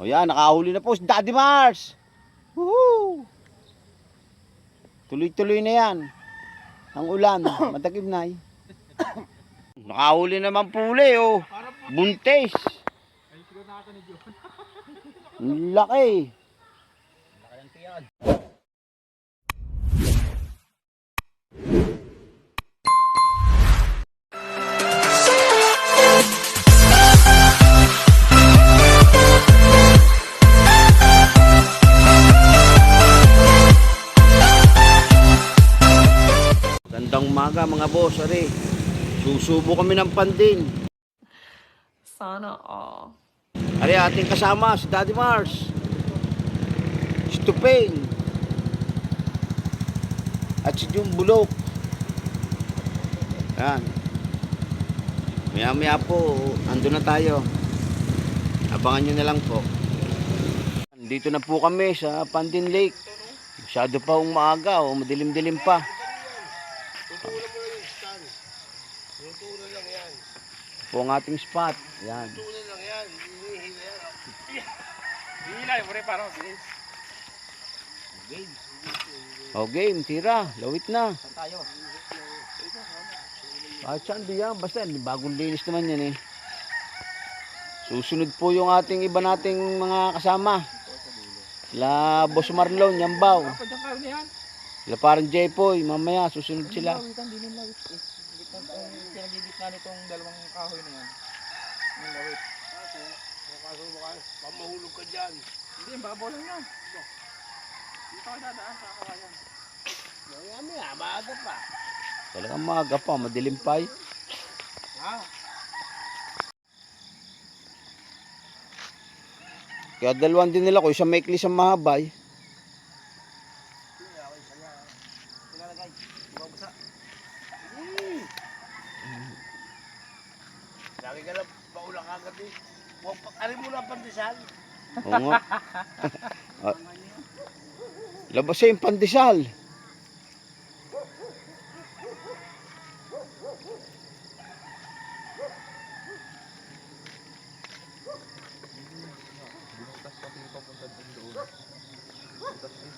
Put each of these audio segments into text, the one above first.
O yan, nakahuli na po si Daddy Mars. Woohoo! Tuloy-tuloy na yan. Ang ulan, matagib na eh. Nakahuli naman puli oh. Buntis. Ang laki. Gandang umaga mga boss, ari. Susubo kami ng pandin. Sana all. Ari ating kasama si Daddy Mars. Si Tupeng. At si Jung Bulok. Yan. Maya maya po, ando na tayo. Abangan nyo na lang po. Dito na po kami sa Pandin Lake. Masyado pa ang maaga o madilim-dilim pa. Po ang ating spot. Yan. Hihilay mo rin parang bilis. O game, tira. Lawit na. Saan tayo? Kahit saan di yan. Basta bagong linis naman yan eh. Susunod po yung ating iba nating mga kasama. Sila Boss Marlon, Yambaw. Pwede ang kayo niyan. Sila parang Jepoy. Mamaya susunod sila. Lawitan, di nang lawit eh. Pinagigitna nitong dalawang kahoy na yan. Yung lawit. Kaso baka mamahulog ka dyan. Hindi, babaw lang yan. Dito ka dadaan sa kawayan. Mayami ah, maaga pa. Talagang maaga pa, madilim pa eh. Ha? Kaya dalawang din nila ko, isang maikli, isang mahaba eh. Ilalagay. Ibabasa. Lagi ka lang paulang agad eh. Huwag mo lang pandesal. Oo nga. Ah, labas yung pandesal. Binutas pati papunta doon. Binutas eh.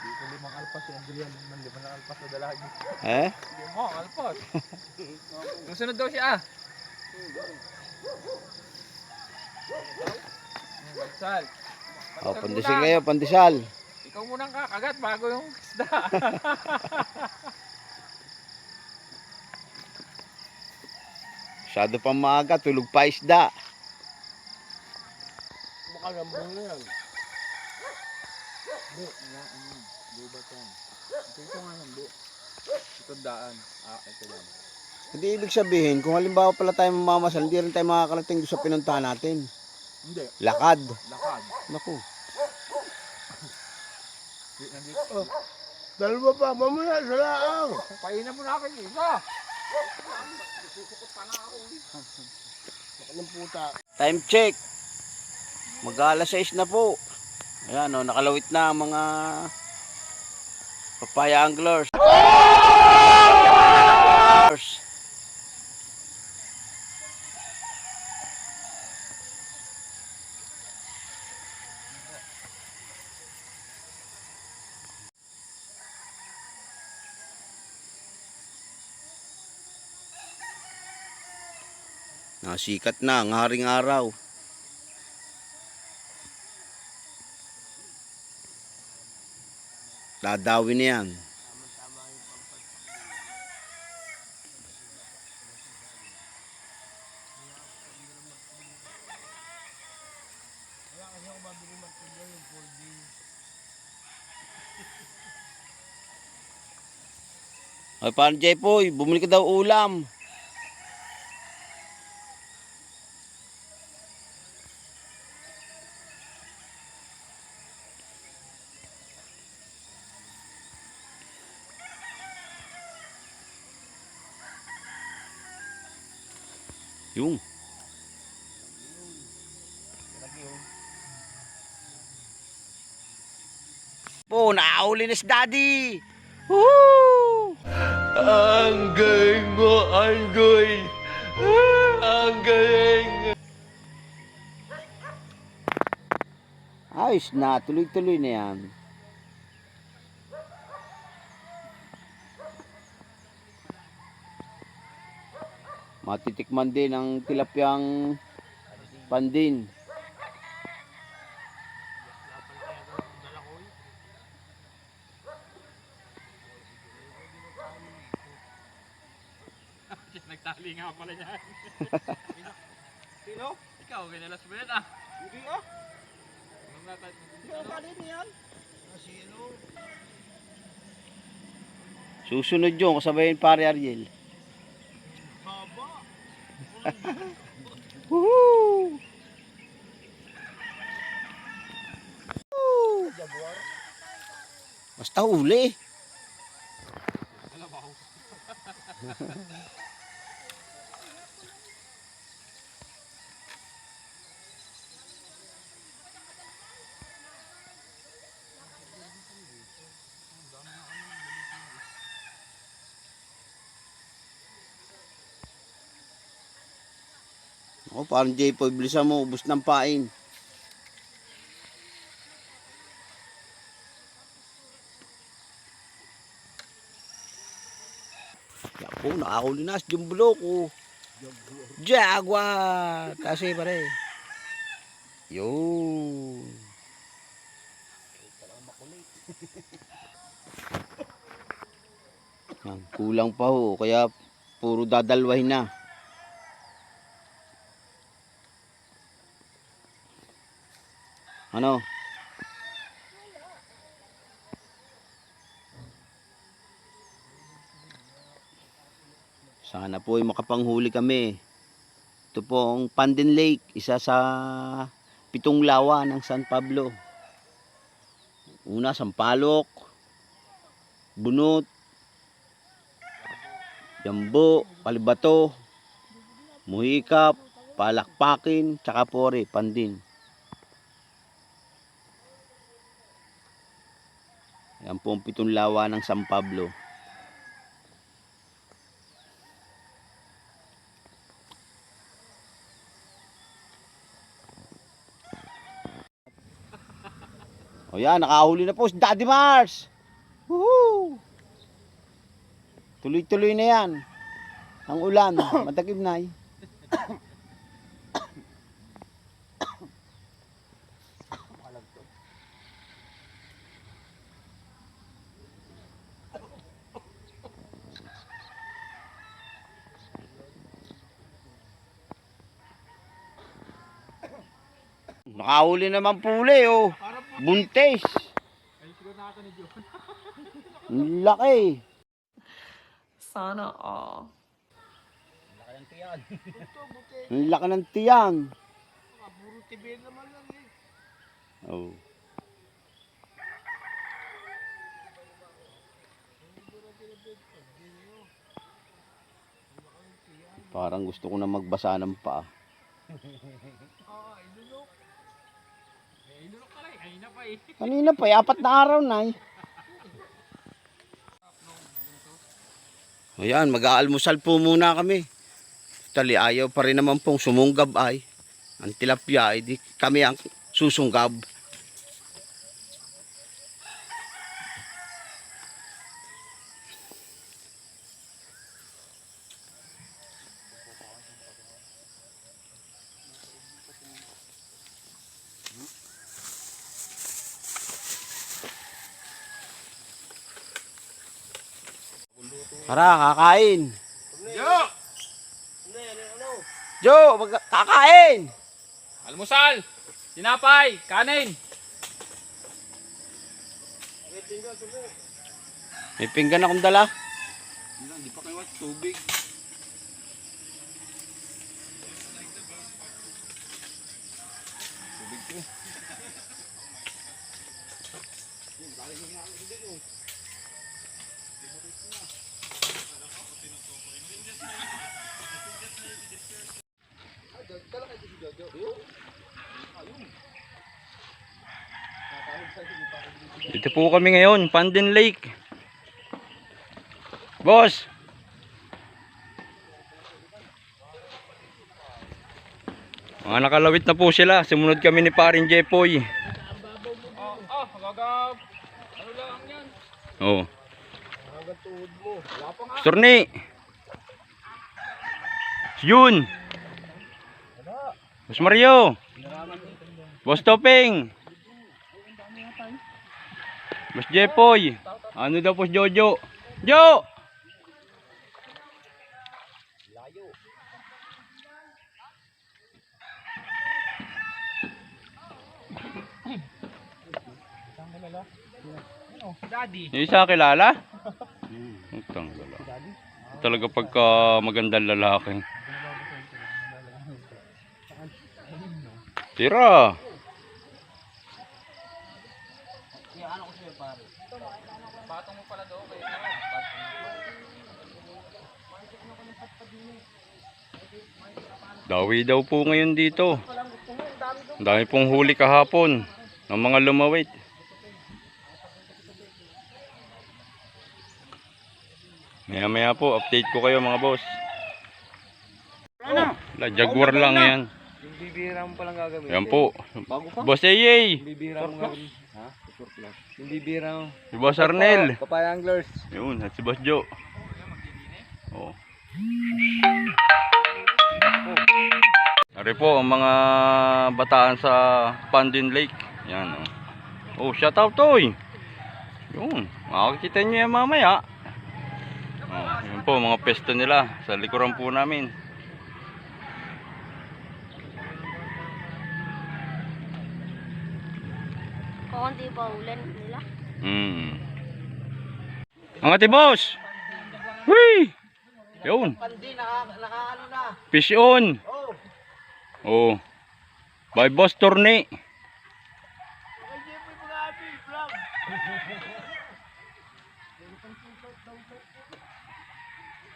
Dito limang alpas si Andrian. Limang limang na alpas na dalagi. Eh? Limang alpas. Susunod daw siya ah. Hmm, Bagsal. O, pandesal kayo, pandesal. Ikaw munang kakagat bago yung isda. Masyado pa maaga, tulog pa isda. Baka lambong na yan. Bu, wala ano. Bu ba ito? Ito ito nga yan, bu. Ito daan. Ah, ito lang. Hindi ibig sabihin, kung halimbawa pala tayo mamamasal, hindi rin tayo makakarating sa pinuntahan natin. Hindi, Lakad. lakad. Naku. Di, nandito. Oh, Dalawa pa, mamaya sa laang. painan mo na akin isa. Baka ng puta. Time check. Mag alas 6 na po. Ayan o, nakalawit na ang mga papaya anglers. Nasikat na ang haring araw. Dadawin na yan. Ay, paano Jepoy? Bumili ka daw ulam. Yung. Po, naahuli na si Daddy. Woo! Anggoy mo, anggoy. Ah! Ayos na, tuloy-tuloy na yan. Matitikman din ang tilapyang pandin. Nga pala niya. Sino? Ikaw, ganalas mo yan ah. Hindi ah. Hindi ah, tali niyan. Susunod yun, kasabayin pare Ariel. Woohoo! Woo! Basta uli. Ako, parang J-Poy, bilisan mo, ubus ng pain. Yan po, nakahuli na si Jumbulo ko. Jaguar! Kasi pare. Yun. Yan, kulang pa ho, kaya puro dadalwahin na. Ano? Sana po ay makapanghuli kami. Ito po ang Pandin Lake, isa sa pitong lawa ng San Pablo. Una, Sampalok, Bunot, Yambo, Palibato, Muhikap, Palakpakin, tsaka Pore, Pandin. Yan po ang pitong lawa ng San Pablo. O yan, nakahuli na po si Daddy Mars. Woohoo! Tuloy-tuloy na yan. Ang ulan, matagib na eh. Nakahuli naman puli oh. Buntis. Laki. Sana all. Ang laki ng tiyang. Puro tibi naman lang eh. Oh. Parang gusto ko na magbasa ng paa. Ah, inulok. Eh, inulok ka lang. Ay, na pa eh. Kanina pa, eh, apat na araw na eh. Ayan, mag-aalmusal po muna kami. Tali, ayaw pa rin naman pong sumunggab ay. Ang tilapia ay di kami ang susunggab. Tara, kakain. Jo, mag kakain. Almusal! Tinapay! Kanin! May pinggan akong dala. Hindi pa kayo tubig. Dito po kami ngayon, Pandin Lake. Boss! Mga nakalawit na po sila. Sumunod kami ni paring Jepoy. Ah, ah, gagab. Ano lang yan? Oh. Hanggang mo. Wala pa nga. Yun. Boss Mario. Boss Topeng. Boss Jepoy. Ano daw po Jojo? Jo! Daddy. Yung isa kilala? Utang lala. Talaga pagka magandang lalaki. Tira. Patong mo pala daw kayo. Dawi daw po ngayon dito. Ang dami pong huli kahapon ng mga lumawit. Maya maya po, update ko kayo mga boss. Oh, la, Jaguar lang yan. Yung bibira mo palang gagawin. Yan po. Boss Ayay. Bibira mo gagawin. Ha? Yung bibira mo. Si Boss Arnel. Papaya anglers. Yun, at si Boss Joe. Oh. Ari po ang mga bataan sa Pandin Lake. Yan oh. Oh, shout out toy. Yun, makikita niyo yan mamaya. Oh, yun po mga pesto nila sa likuran po namin. Kukunti pa ulan nila. Hmm. Ang ate boss. Hui! Yun. Pandi, naka, naka ano na. Fish on. Oh. Oh. By boss Torne.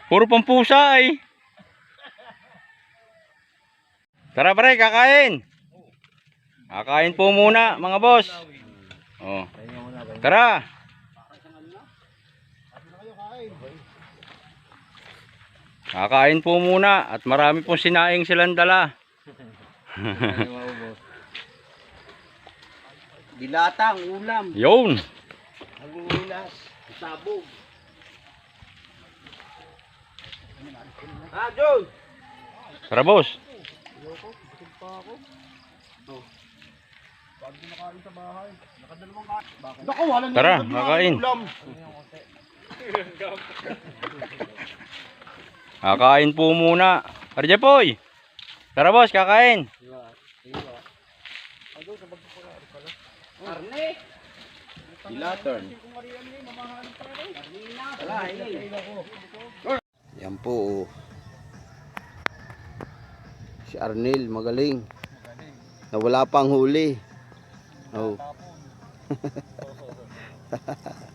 Puro pampusa ay. Tara pre, kakain. Kakain po muna mga boss. Oh. Tara. Kakain po muna at marami pong sinaing silang dala. Dilatang, ulam. Yun. Agulas, sabog. Ah, John! Tara boss. Naku, walang Tara, nalagyan na kakain. ulam. Kakain po muna. Arja Poy. Tara boss, kakain. Dilaton. Yan po. oh. Si Arnel, magaling. Nawala pang huli. Oh.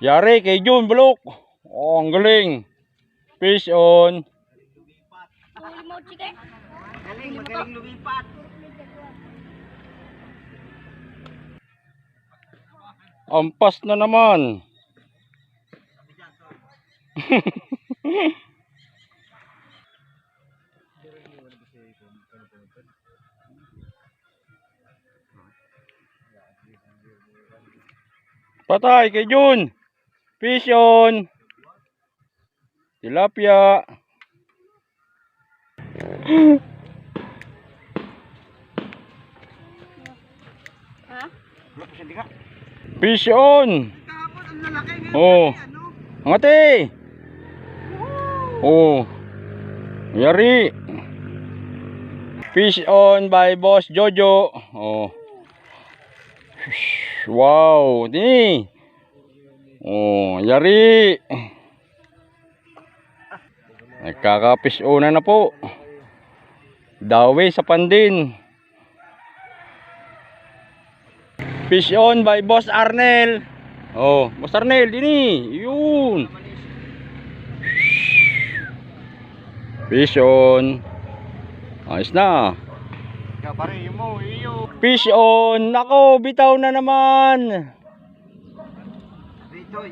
Yari kay Jun Bulok. Oh, ang galing. Fish on. Magaling, magaling lumipat. Ampas na naman. Patay kay Jun. Fish on. Tilapia. Fish on. Oh. Ang ate. Oh. Yari. Fish on by Boss Jojo. Oh. Wow, ni. Oh, yari. Nagkaka-fish on na po. Dawe sa pandin. Fish on by Boss Arnel. Oh, Boss Arnel, dini. Yun. Fish on. Ayos na. Kapare, mo, iyo. Fish on. Nako, bitaw na naman. Dito,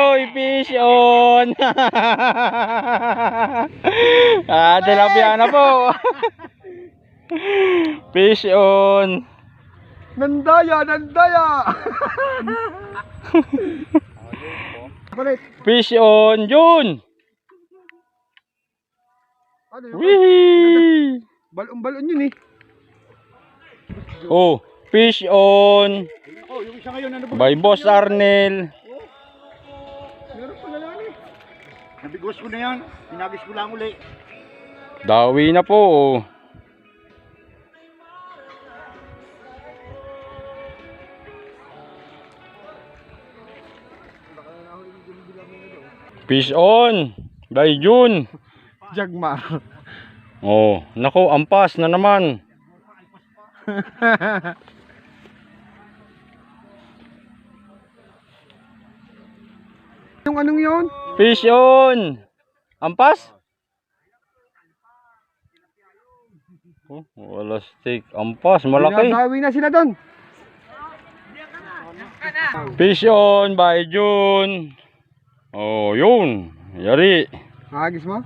Oy, fish on. ah, tilapia na po. fish on. Nandaya, nandaya! Fish on. Jun. ano? Wee. Balon-balon yun eh. Oh, fish on. Oh, yung isa ngayon, ano? By Boss Arnel. Meron pala yan eh. Nabigwas ko na yan. Pinagis ko lang uli. Dawi na po. Fish on. By June. Jagmar. Oh, nako, ampas na naman. Yung anong yun? Fish on. Ampas? Oh, wala stick. Ampas, malaki. Pinadawi na sila doon. Fish on by June. Oh, yun. Yari. Agis mo?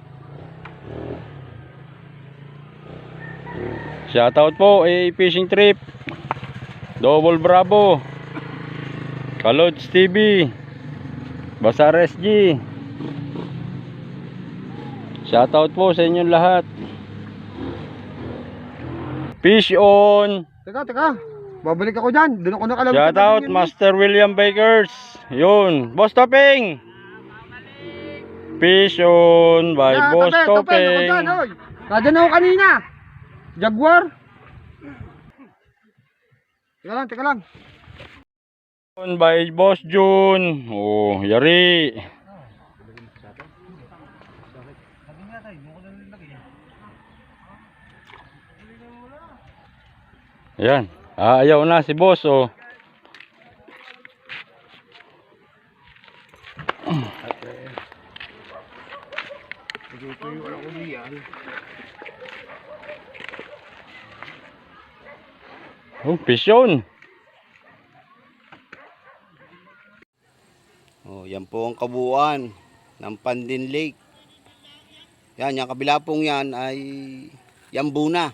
Shoutout po, eh, fishing trip. Double Bravo. Kalods TV. Basar SG. Shoutout po sa inyong lahat. Fish on. Teka, teka. Babalik ako dyan. Doon ako nakalawit. sa Shoutout. Master William Bakers. Yun. Boss Topping. Fish on by Ah, Boss ako Topping. Nadyan ako kanina. Jaguar. Teka lang, teka lang. By Boss June. Oh, yari. Ayan. Ah, ayaw na si Boss oh. Oh, fish. Oh, yan po ang kabuuan ng Pandin Lake. Yan, yung kabila pong yan ay Yambuna.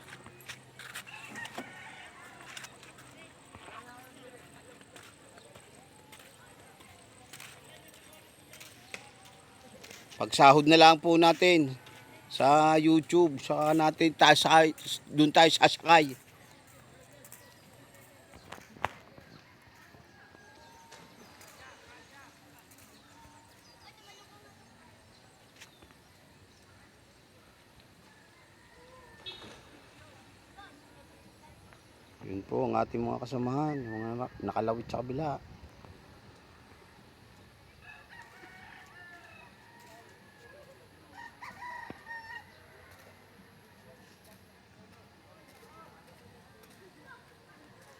Pagsahod na lang po natin sa YouTube, sa natin tayo sa doon tayo sasakay. Po ang ating mga kasamahan, mga nak- nakalawit sa kabila.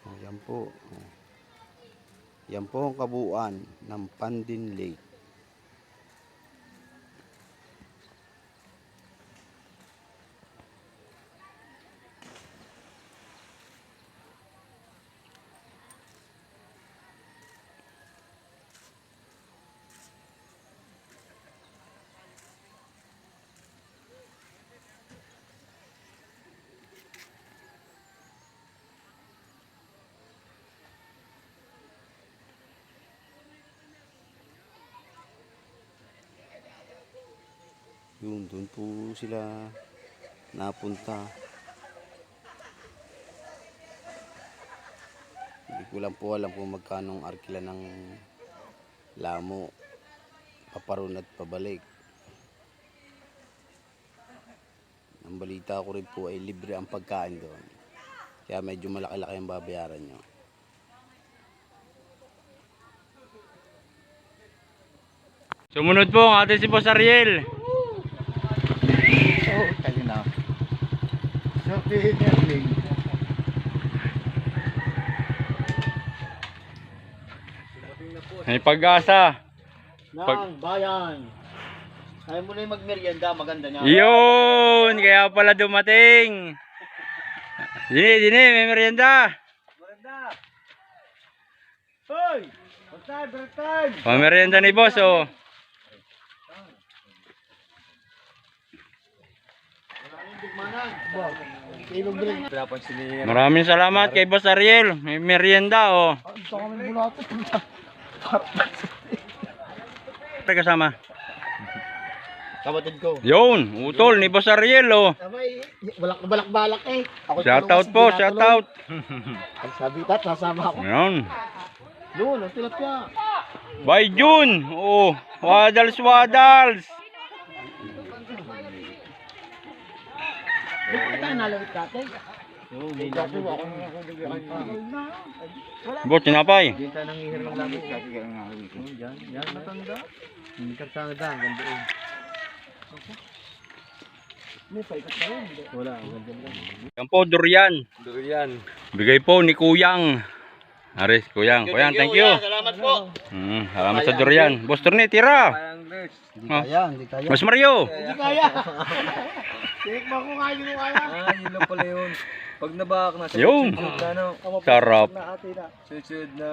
Oh, yan po. Oh. Yan po ang kabuuan ng Pandin Lake. Yun, doon po sila napunta. Hindi ko lang po alam kung magkano arkila ng lamo. Paparoon at pabalik. Ang balita ko rin po ay libre ang pagkain doon. Kaya medyo malaki-laki ang babayaran nyo. Sumunod po ang ating si Boss Ariel. Oh, kayo na. Sabihin niya, Ling. May pag-asa. Ng bayan. Ayaw mo na yung magmerienda, maganda niya. Yun, kaya pala dumating. Dini, dini, may merienda. Hoy! Break time, break time! Pamerienda ni boss, oh. Maraming salamat kay Boss Ariel. May merienda, oh. Kasama. Kapatid ko. Yun, utol ni Boss Ariel, oh. Abay, balak balak balak eh. Ako Shout out po, shout out. Ang sabitat, nasama ako. Yun. Doon, ang tilapia. By June. Oh, wadals wadals. Tayo nalawit dati? Boss, tinapay. Hindi tayo nangihir ng langit kasi kaya nga hawik ko. Yan, yan, matanda. Hindi ka sa daan, ganda yun. Wala, ganda. Yan po, durian. Durian. Bigay po ni Kuyang. Aris, Kuyang. Kuyang, thank you. Salamat po. Mm, salamat sa durian. Boss Torne, tira. Hindi Ah. kaya, hindi kaya. Mas Mario. Hindi kaya. Tikman ko nga yun kaya. Ah, yun lang pala yun. Pag nabak na, Yung. na ano, Sarap. Na ate na. susunod na,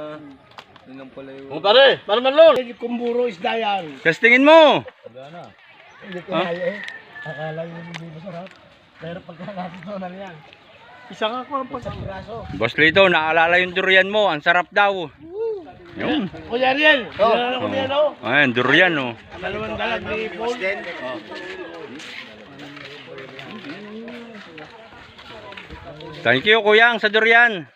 yun lang pala yun. Kung pare, para man lol. Yung kumburo isda yan. Testingin mo. Hindi ko kaya eh. Akala yun hindi masarap. Pero pagka natutunan yan. Isa nga ko ang pagkakiraso. Boss Lito, naalala yung durian mo. Ang sarap daw. Yun. Kuya Ariel, oh. ko oh. Ayan, durian, oh. Dalawang dalag ni Paul. Thank you, Kuyang, sa durian.